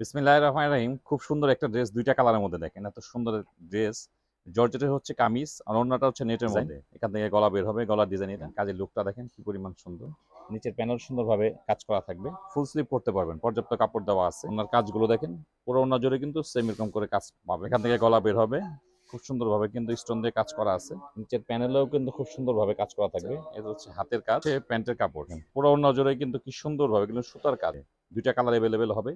বিসমিল্লাহ রহমান রাহিম খুব সুন্দর একটা ড্রেস দুইটা কালারের মধ্যে দেখেন। এত সুন্দর ড্রেস জর্জেটের হচ্ছে কামিজ আর অন্যটা হচ্ছে নেটের মধ্যে। এখান থেকে গলা বের হবে গলার ডিজাইন এটা। কাজের লুকটা দেখেন কি পরিমাণ সুন্দর। নিচের প্যানেল সুন্দরভাবে কাজ করা থাকবে। ফুল স্লিভ করতে পারবেন। পর্যাপ্ত কাপড় দেওয়া আছে। ওনার কাজগুলো দেখেন পুরো ওনার জোরে কিন্তু সেম এরকম করে কাজ পাবে। এখান থেকে গলা বের হবে। খুব সুন্দরভাবে কিন্তু স্টোন দিয়ে কাজ করা আছে। নিচের প্যানেলেও কিন্তু খুব সুন্দরভাবে কাজ করা থাকবে। এটা হচ্ছে হাতের কাজ। প্যান্টের কাপড়। পুরো অন্য জোরে কিন্তু কি সুন্দরভাবে কিন্তু সুতার কাজ। দুইটা কালার অ্যাভেলেবেল হবে।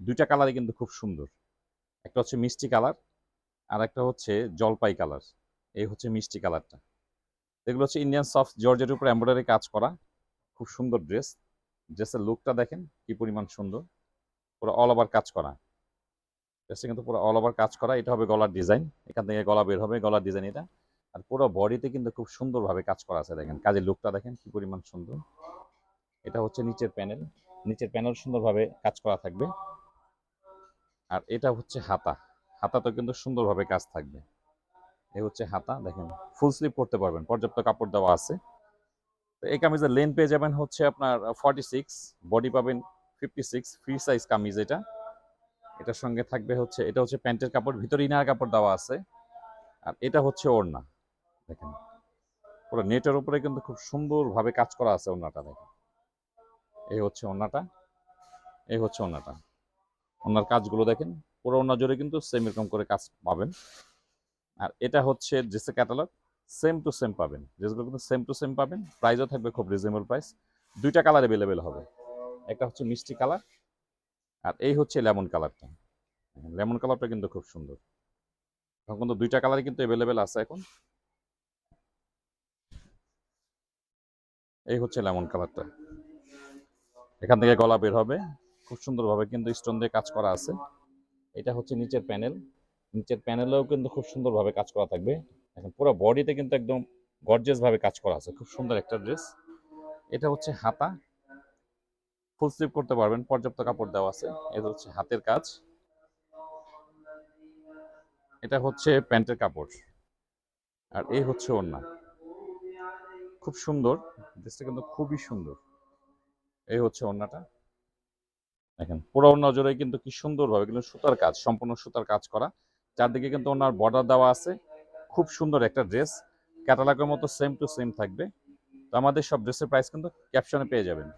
দুইটা কালারই কিন্তু খুব সুন্দর। একটা হচ্ছে মিষ্টি কালার আর একটা হচ্ছে জলপাই কালার এই হচ্ছে মিষ্টি কালারটা এগুলো হচ্ছে ইন্ডিয়ান সফট জর্জের উপর এমব্রয়ডারি কাজ করা। খুব সুন্দর ড্রেস ড্রেসের লুকটা দেখেন কি পরিমাণ সুন্দর। পুরো অল ওভার কাজ করা। ড্রেসটা কিন্তু পুরো অল ওভার কাজ করা। এটা হবে গলার ডিজাইন এখান থেকে গলা বের হবে, গলার ডিজাইন এটা। আর পুরো বডিতে কিন্তু খুব সুন্দরভাবে কাজ করা আছে দেখেন। কাজের লুকটা দেখেন কি পরিমাণ সুন্দর। এটা হচ্ছে নিচের প্যানেল নিচের প্যানেল সুন্দরভাবে কাজ করা থাকবে। আর এটা হচ্ছে হাতা। হাতাতেও কিন্তু সুন্দরভাবে কাজ থাকবে। এই হচ্ছে হাতা, দেখেন ফুল স্লিভ করতে পারবেন, পর্যাপ্ত কাপড় দেওয়া আছে। তো এই কামিজের লেন পেয়ে যাবেন হচ্ছে আপনার ফর্টি সিক্স বডি পাবেন fifty six free size kameez এটা। এটার সঙ্গে থাকবে হচ্ছে, এটা হচ্ছে প্যান্টের কাপড়, ভিতরে ইনার কাপড় দেওয়া আছে। আর এটা হচ্ছে ওড়না, দেখেন। পুরো নেটের উপরে কিন্তু খুব সুন্দরভাবে কাজ করা আছে ওড়নাটা, দেখেন। এই হচ্ছে ওড়নাটা, এই হচ্ছে ওড়নাটা। ওনার কাজগুলো দেখেন পুরো ওনার জোরে কিন্তু সেম এরকম করে কাজ পাবেন। আর এটা হচ্ছে ড্রেসের ক্যাটালগ সেম টু সেম পাবেন। ড্রেসগুলো কিন্তু সেম টু সেম পাবেন প্রাইসও থাকবে খুব রিজনেবল প্রাইস দুইটা কালার অ্যাভেলেবেল হবে। একটা হচ্ছে মিষ্টি কালার আর এই হচ্ছে লেমন কালারটা লেমন কালারটা কিন্তু খুব সুন্দর। এখন কিন্তু দুইটা কালারই কিন্তু অ্যাভেলেবেল আছে এখন। এই হচ্ছে লেমন কালারটা এখান থেকে গলা বের হবে। খুব সুন্দরভাবে কিন্তু স্টোন দিয়ে কাজ করা আছে। এটা হচ্ছে নিচের প্যানেল নিচের প্যানেলেও কিন্তু খুব সুন্দরভাবে কাজ করা থাকবে। এখন পুরো বডিতে কিন্তু একদম গর্জিয়াস ভাবে কাজ করা আছে। খুব সুন্দর একটা ড্রেস এটা হচ্ছে হাতা। ফুল স্লিভ করতে পারবেন, পর্যাপ্ত কাপড় দেওয়া আছে। এটা হচ্ছে হাতের কাজ। এটা হচ্ছে প্যান্টের কাপড়। আর এই হচ্ছে ওড়না। খুব সুন্দর। ড্রেসটা কিন্তু খুবই সুন্দর। এই হচ্ছে ওড়নাটা। দেখেন পুরো নজরে কিন্তু কি সুন্দরভাবে কিন্তু সুতার কাজ, সম্পূর্ণ সুতার কাজ করা। চারদিকে কিন্তু ওনার বর্ডার দেওয়া আছে। খুব সুন্দর একটা ড্রেস ক্যাটালগের মতো সেম টু সেম থাকবে। তো আমাদের সব ড্রেসের প্রাইস কিন্তু ক্যাপশনে পেয়ে যাবেন।